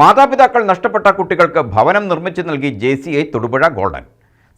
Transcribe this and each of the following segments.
മാതാപിതാക്കൾ നഷ്ടപ്പെട്ട കുട്ടികൾക്ക് ഭവനം നിർമ്മിച്ചു നൽകി J C I Thodupuzha golden.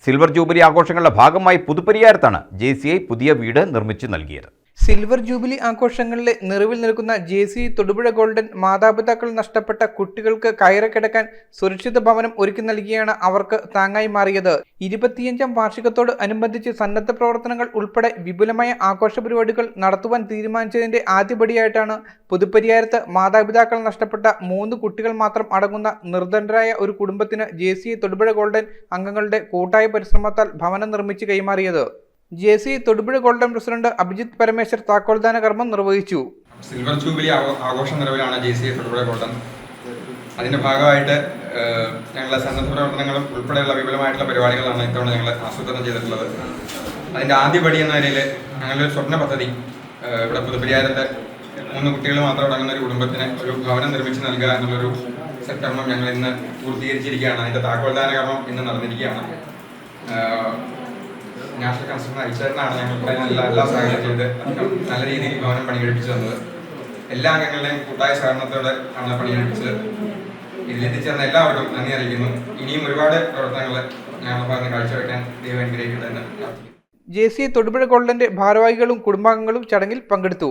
Silver jubilee ആഘോഷങ്ങളുടെ ഭാഗമായി പുതുപ്പരിയാരത്താണ് ജെ സി ഐ പുതിയ വീട് നിർമ്മിച്ചു നൽകിയത്. സിൽവർ ജൂബിലി ആഘോഷങ്ങളിലെ നിറവിൽ നിൽക്കുന്ന ജെ സി തൊടുപുഴ ഗോൾഡൻ മാതാപിതാക്കൾ നഷ്ടപ്പെട്ട കുട്ടികൾക്ക് കയറക്കിടക്കാൻ സുരക്ഷിത ഭവനം ഒരുക്കി നൽകിയാണ് അവർക്ക് താങ്ങായി മാറിയത്. ഇരുപത്തിയഞ്ചാം വാർഷികത്തോട് അനുബന്ധിച്ച് സന്നദ്ധ പ്രവർത്തനങ്ങൾ ഉൾപ്പെടെ വിപുലമായ ആഘോഷ പരിപാടികൾ നടത്തുവാൻ തീരുമാനിച്ചതിന്റെ ആദ്യപടിയായിട്ടാണ് പുതുപ്പരിയാരത്ത് മാതാപിതാക്കൾ നഷ്ടപ്പെട്ട മൂന്ന് കുട്ടികൾ മാത്രം അടങ്ങുന്ന നിർദ്ധനരായ ഒരു കുടുംബത്തിന് ജെ സി തൊടുപുഴ ഗോൾഡൻ അംഗങ്ങളുടെ കൂട്ടായ പരിശ്രമത്താൽ ഭവനം നിർമ്മിച്ച് കൈമാറിയത്. J C Thodupuzha golden president Abhijith Parameshwar താക്കോൽദാന കർമ്മം നിർവഹിച്ചു. സിൽവർ ജൂബിലി ആഘോ- ആഘോഷ നിലവിലാണ് ജെ സി തൊടുപുഴ ഗോൾഡൻ. അതിന്റെ ഭാഗമായിട്ട് ഞങ്ങളുടെ ഞങ്ങളെ സന്നദ്ധ പ്രവർത്തനങ്ങളും ഉൾപ്പെടെയുള്ള വിപുലമായിട്ടുള്ള പരിപാടികളാണ് ഇത്തവണ ഞങ്ങൾ ആസൂത്രണം ചെയ്തിട്ടുള്ളത്. അതിന്റെ ആദ്യപടി എന്ന നിലയിൽ ഞങ്ങളൊരു സ്വപ്ന പദ്ധതി ഇവിടെ പുതുപ്പരിയാരത്തെ മൂന്ന് കുട്ടികൾ മാത്രം അടങ്ങുന്ന ഒരു കുടുംബത്തിന് ഒരു ഭവനം നിർമ്മിച്ച് നൽകുക എന്നുള്ളൊരു സൽക്കർമ്മം ഞങ്ങൾ ഇന്ന് പൂർത്തീകരിച്ചിരിക്കുകയാണ്. അതിന്റെ താക്കോൽദാന കർമ്മം ഇന്ന് നടന്നിരിക്കുകയാണ്. നാഷണൽ കൺസ്ട്രക്ഷൻ അയച്ചേട്ടനാണ് ഞങ്ങൾക്ക് നല്ല എല്ലാ സഹായം ചെയ്ത് നല്ല രീതിയിൽ ഭവനം പണികഴിപ്പിച്ചു തന്നത്. എല്ലാ അംഗങ്ങളുടെയും കൂട്ടായ സഹകരണത്തോടെ ആണ് പണികഴിപ്പിച്ചത് ഇതിലെത്തിച്ചേർന്ന എല്ലാവർക്കും നന്ദി അറിയിക്കുന്നു. ഇനിയും ഒരുപാട് പ്രവർത്തനങ്ങൾ ഞങ്ങളുടെ ഭാഗത്ത് കാഴ്ചവെക്കാൻ ദൈവം അനുഗ്രഹിക്കട്ടെ ജെ സി തൊടുപുഴ ഗോൾഡന്റെ ഭാരവാഹികളും കുടുംബാംഗങ്ങളും ചടങ്ങിൽ പങ്കെടുത്തു.